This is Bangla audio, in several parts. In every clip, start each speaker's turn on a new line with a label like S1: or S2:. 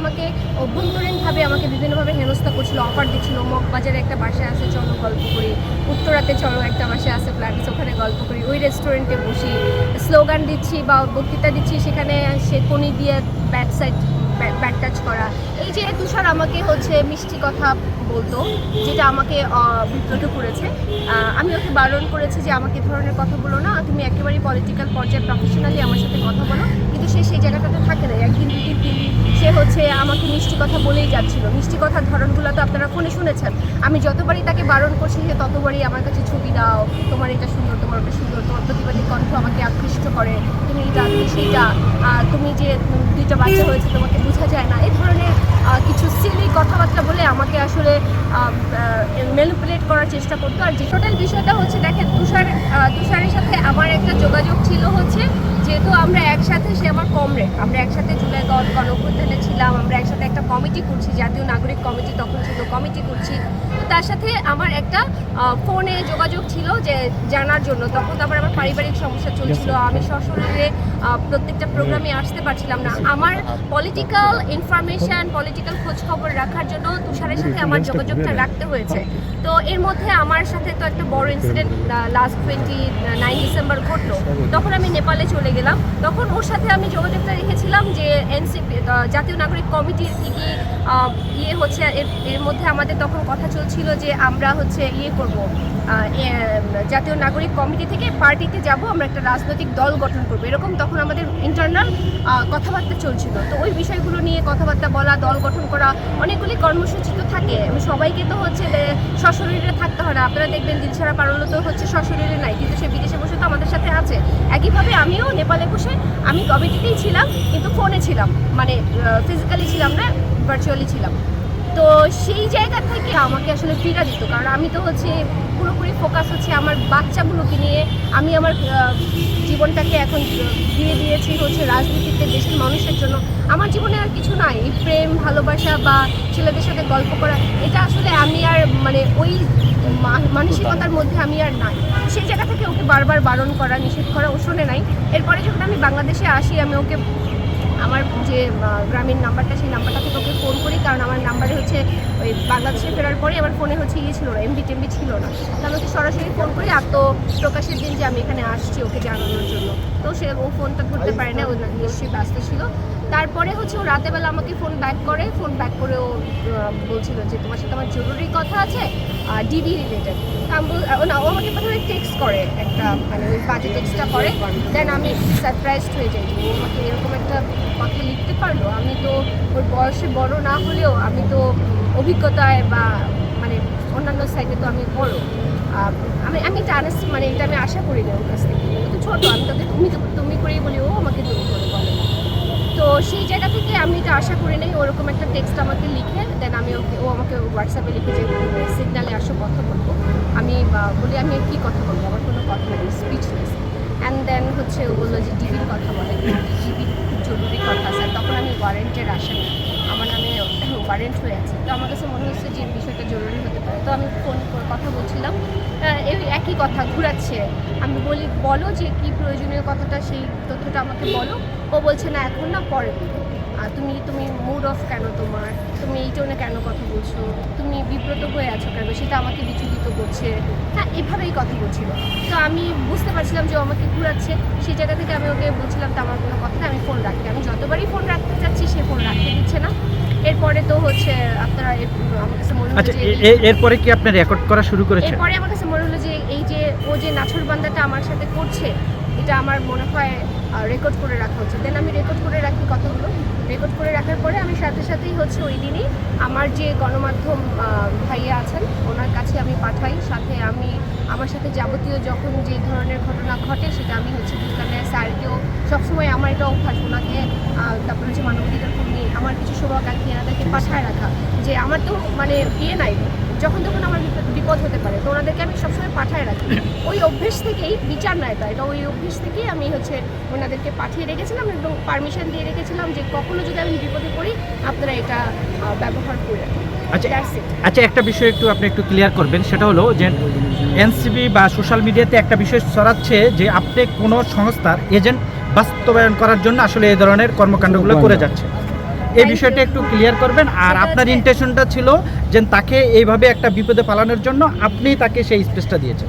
S1: আমাকে অভ্যন্তরীণভাবে আমাকে বিভিন্নভাবে হেনস্থা করছিল অফার দিচ্ছিল মগবাজারে একটা বাসায় আছে, চলো গল্প করি। উত্তরাতে চলো একটা বাসায় আছে প্ল্যাটস ওখানে গল্প করি। ওই রেস্টুরেন্টে বসি। স্লোগান দিচ্ছি বা বক্তৃতা দিচ্ছি, সেখানে সে কোনি দিয়ে ব্যাক সাইড ব্যাক টাচ করা। এই যে তুষার আমাকে হচ্ছে মিষ্টি কথা বলতো, যেটা আমাকে বিব্রত করেছে। আমি ওকে বারণ করেছি যে আমাকে ধরনের কথা বলো না, তুমি একেবারেই পলিটিক্যাল পর্যায়ে প্রফেশনালি আমার সাথে কথা বলো। কিন্তু সে সেই জায়গাটাতে থাকে না। একদিন দিন তিন সে হচ্ছে আমাকে মিষ্টি কথা বলেই যাচ্ছিল। মিষ্টি কথার ধরনগুলো তো আপনারা ফোনে শুনেছেন। আমি যতবারই তাকে বারণ করছি, সে ততবারই আমার কাছে ছবি দাও, তোমার এটা সুন্দর, তোমার ওটা সুন্দর, তোমার প্রতিবাদী কণ্ঠ আমাকে আকৃষ্ট করে। এটা তুমি আহ, তুমি যে দুইটা বাচ্চা হয়েছে তোমাকে বোঝা যায় না। এই ধরনের কিছু সিলি কথাবার্তা বলে আমাকে আসলে ম্যানিপুলেট করার চেষ্টা করতো। আর যে টোটাল বিষয়টা হচ্ছে দেখেন তুষার তুষারের সাথে আমার একটা যোগাযোগ ছিল হচ্ছে যেহেতু আমরা একসাথে সে আমার কমরেড আমরা একসাথে জুলাই গণ গণঅভ্যুত্থানে ছিলাম আমরা একসাথে একটা কমিটি করছি জাতীয় নাগরিক কমিটি তখন ছিল কমিটি করছি। তার সাথে আমার একটা ফোনে যোগাযোগ ছিল যে জানার জন্য। তখন তো আবার আমার পারিবারিক সমস্যা চলছিল। আমি সশরীরে প্রত্যেকটা প্রোগ্রামে আসতে পারছিলাম না। আমার পলিটিক্যাল ইনফরমেশন পলিটিক্যাল খোঁজ খবর রাখার জন্য তুষারের সাথে আমার যোগাযোগটা রাখতে হয়েছে। তো এর মধ্যে আমার সাথে তো একটা বড় incident last twenty nine December ঘটলো। তখন আমি নেপালে চলে গেলাম। তখন ওর সাথে আমি যোগাযোগটা রেখেছিলাম যে এনসিপি জাতীয় নাগরিক কমিটির কী কী ইয়ে হচ্ছে এর এর মধ্যে আমাদের তখন কথা চলছিল যে আমরা হচ্ছে ইয়ে করব জাতীয় নাগরিক কমিটি থেকে পার্টিতে যাব, আমরা একটা রাজনৈতিক দল গঠন করব। এরকম তখন আমাদের ইন্টারনাল কথাবার্তা চলছিল। তো ওই বিষয়গুলো নিয়ে কথাবার্তা বলা, দল গঠন করা, অনেকগুলি কর্মসূচি তো থাকে। সবাইকে তো হচ্ছে সশরীরে থাকতে হয় না। আপনারা দেখবেন দিল ছাড়া পারল তো হচ্ছে সশরীরে নাই, কিন্তু সে বিদেশে বসে তো আমাদের সাথে আছে। একইভাবে আমিও নেপালে বসে আমি কমিটিতেই ছিলাম, কিন্তু ফোনে ছিলাম। মানে ফিজিক্যালি ছিলাম না ভার্চুয়ালি ছিলাম। তো সেই জায়গা থেকে আমাকে আসলে পীড়া দিত। কারণ আমি তো হচ্ছে পুরোপুরি ফোকাস হচ্ছে আমার বাচ্চাগুলোকে নিয়ে। আমি আমার জীবনটাকে এখন দিয়ে দিয়েছি হচ্ছে রাজনীতিতে দেশের মানুষের জন্য। আমার জীবনে আর কিছু নাই। এই প্রেম ভালোবাসা বা ছেলেদের সাথে গল্প করা এটা আসলে আমি আর মানে ওই মানসিকতার মধ্যে আমি আর নাই। সেই জায়গা থেকে ওকে বারবার বারণ করা নিষেধ করা ও শোনে নাই। এরপরে যখন আমি বাংলাদেশে আসি আমি ওকে আমার যে গ্রামীণ নাম্বারটা সেই নাম্বারটা ওকে ফোন করি, কারণ আমার নাম্বারে হচ্ছে ওই বাংলাদেশে ফেরার পরে আমার ফোনে হচ্ছে ইয়ে ছিল না এমবি টেমবি ছিল না। তো আমি সরাসরি ফোন করি আত্মপ্রকাশের দিন যে আমি এখানে আসছি ওকে জানানোর জন্য। তো সে ও ফোনটা ধরতে পারে না, ও নিশ্চয়ই ব্যস্ত ছিল। তারপরে হচ্ছে ও রাতেবেলা আমাকে ফোন ব্যাক করে ফোন ব্যাক করে ও বলছিল যে তোমার সাথে আমার জরুরি কথা আছে আর ডিডি রিলেটেড না, ও আমাকে প্রথমে টেক্সট করে একটা মানে ওই বাজে টেক্সটটা করে দেন আমি সারপ্রাইজড হয়ে যাই ও আমাকে এরকম একটা কথা লিখতে পারল, আমি তো ওর বয়সে বড় না হলেও আমি তো অভিজ্ঞতায় বা মানে অন্যান্য সাইডে তো আমি বড়। আমি আমি এটা মানে এটা আমি আশা করি না ওর কাছ থেকে। তো ছোটো, আমি তোকে তুমি তুমি করেই বলি, ও আমাকে তুমি করে বলে। তো সেই জায়গা থেকে আমি এটা আশা করি নাই, ওরকম একটা টেক্সট আমাকে লিখে দেন আমি ওকে, ও আমাকে হোয়াটসঅ্যাপে লিখে যে সিগনালে আসো, কথা বলব। আমি বলি, আমি কী কথা বলব? আমার কোনো কথা নেই স্পিচলেস অ্যান্ড দেন হচ্ছে ও বলল যে ডিবির কথা বলে। খুব জরুরি কথা, স্যার। তখন আমি ওয়ারেন্টের আসামি আমার নামে ওয়ারেন্ট হয়ে আছে। তো আমার কাছে মনে হচ্ছে যে বিষয়টা জরুরি হতে পারে। তো আমি ফোন কথা বলছিলাম। এই একই কথা ঘুরাচ্ছে। আমি বলি, বলো যে কি প্রয়োজনীয় কথাটা, সেই তথ্যটা আমাকে বলো। ও বলছে, না, এখন না পরে তুমি তুমি মুড অফ কেন তোমার? তুমি এই টোনে কেন কথা বলছো? তুমি বিব্রত হয়ে আছো কেন? সেটা আমাকে বিচলিত করছে। হ্যাঁ এভাবেই কথা বলছিল। তো আমি বুঝতে পারছিলাম যে আমাকে ঘুরাচ্ছে। সেই জায়গা থেকে আমি ওকে বলছিলাম তো আমার কোনো কথা না আমি ফোন রাখি। আমি যতবারই ফোন রাখতে চাচ্ছি সে ফোন রাখতে দিচ্ছে না। এরপরে তো হচ্ছে আপনারা আমার কাছে মনে
S2: এ- এরপরে কি আপনি রেকর্ড করা শুরু করেছেন?
S1: এরপরে আমার কাছে মনে হলো যে এই যে ও যে নাছর বান্দাটা আমার সাথে করছে এটা আমার মনে হয় রেকর্ড করে রাখা উচিত। দেন আমি রেকর্ড করে রাখি কথাগুলো। রেকর্ড করে রাখার পরে আমি সাথে সাথেই হচ্ছে ওই দিনই আমার যে গণমাধ্যম ভাইয়া আছেন, ওনার কাছে আমি পাঠাই। সাথে আমি আমার সাথে যাবতীয় যখন যে ধরনের ঘটনা ঘটে, সেটা আমি হচ্ছে বুঝলামে স্যারকেও সবসময় আমার এটা অভ্যাস। ওনাকে তারপরে হচ্ছে মানবাধিকার কর্মী, আমার কিছু শুভাকাঙ্ক্ষী এনাদেরকে পাঠায় রাখা। যে আমার তো মানে ইয়ে নাই। যখন তখন আমার বিপদ- হতে পারে তো ওনাদেরকে আমি সবসময় পাঠায় রাখি। ওই অভ্যেস থেকেই বিচার নয় এটা এটা ওই অভ্যেস থেকেই আমি হচ্ছে ওনাদেরকে পাঠিয়ে রেখেছিলাম এবং পারমিশন দিয়ে রেখেছিলাম যে কখনো যদি আমি বিপদে পড়ি আপনারা এটা ব্যবহার করে
S2: আচ্ছা আচ্ছা একটা বিষয় একটু আপনি একটু ক্লিয়ার করবেন সেটা হলো যে এনসিবি বা সোশ্যাল মিডিয়াতে একটা বিষয় ছড়াচ্ছে যে আপনি কোনো সংস্থার এজেন্ট বাস্তবায়ন করার জন্য আসলে এই ধরনের কর্মকাণ্ডগুলো করে। যাচ্ছে। এই বিষয়টা একটু ক্লিয়ার করবেন। আর আপনার ইন্টেনশনটা ছিল যে তাকে এইভাবে একটা বিপদে পালানোর জন্য আপনি তাকে সেই স্পেসটা দিয়েছেন।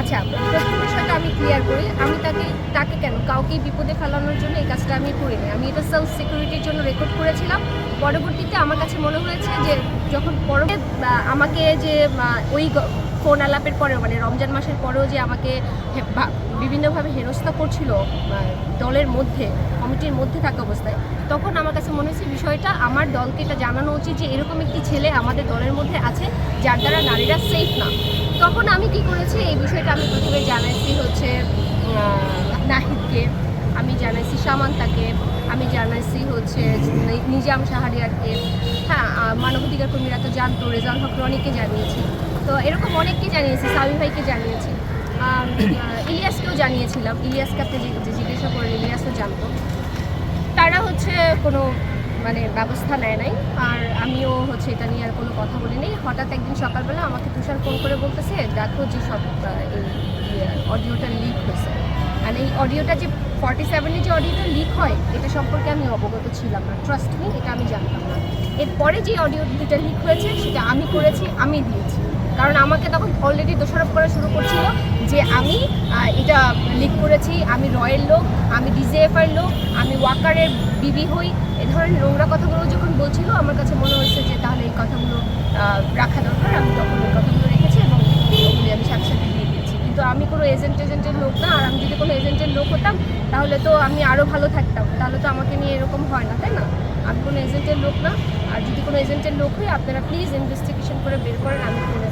S1: আচ্ছা প্রথম বিষয়টা আমি ক্লিয়ার করি। আমি তাকে তাকে কেন? কাউকে বিপদে ফেলানোর জন্য এই কাজটা আমি করিনি। আমি এটা সেলফ সিকিউরিটির জন্য রেকর্ড করেছিলাম। পরবর্তীতে আমার কাছে মনে হয়েছে যে যখন পর আমাকে যে ওই ফোন আলাপের পরেও মানে রমজান মাসের পরেও যে আমাকে বিভিন্নভাবে হেনস্থা করছিল দলের মধ্যে, কমিটির মধ্যে থাকা অবস্থায়, তখন আমার কাছে মনে হয়েছে বিষয়টা, আমার দলকে এটা জানানো উচিত যে এরকম একটি ছেলে আমাদের দলের মধ্যে আছে, যার দ্বারা নারীরা সেফ না। তখন আমি কি করেছি, এই বিষয়টা আমি প্রথমে জানাইছি হচ্ছে নাহিদকে, আমি জানাইছি সামান্তাকে, আমি জানাইছি হচ্ছে নিজাম শাহরিয়ারকে। হ্যাঁ মানবাধিকার কর্মীরা তো জানতো রেজাল হক রনিকে জানিয়েছি। তো এরকম অনেককে জানিয়েছি সাবি ভাইকে জানিয়েছি। ইলিয়াসকেও জানিয়েছিলাম, ইলিয়াসকে আপনি জিজ্ঞাসা করেন ইলিয়াসও জানতো। তারা হচ্ছে কোনো মানে ব্যবস্থা নেয় নাই। আর আমিও হচ্ছে এটা নিয়ে আর কোনো কথা বলি নেই হঠাৎ একদিন সকালবেলা আমাকে তুষার ফোন করে বলতেছে, দেখো যে সব এই অডিওটা লিক হয়েছে। আর এই অডিওটা যে ফর্টি সেভেনে যে অডিওটা লিক হয়, এটা সম্পর্কে আমি অবগত ছিলাম না। ট্রাস্ট মি এটা আমি জানতাম না। এরপরে যে অডিও দুটা লিক হয়েছে, সেটা আমি করেছি, আমি দিয়েছি। কারণ আমাকে তখন অলরেডি দোষারোপ করা শুরু করছিল যে আমি এটা লিক করেছি, আমি রয়ের লোক, আমি ডিজিএফআর লোক, আমি ওয়াকারের বিবি হই। এ ধরনের নোংরা কথাগুলো যখন বলছিল, আমার কাছে মনে হয়েছে যে তাহলে এই কথাগুলো রাখা দরকার। আমি তখন ওই কথাগুলো রেখেছি এবং ওগুলি আমি সাথে সাথে দিয়ে দিয়েছি। কিন্তু আমি কোনো এজেন্ট এজেন্টের লোক না, আর আমি যদি কোনো এজেন্টের লোক হতাম, তাহলে তো আমি আরও ভালো থাকতাম। তাহলে তো আমাকে নিয়ে এরকম হয় না, তাই না? আমি কোনো এজেন্টের লোক না, আর যদি কোনো এজেন্টের লোক হই, আপনারা প্লিজ ইনভেস্টিগেশন করে বের করেন, আমি কোনো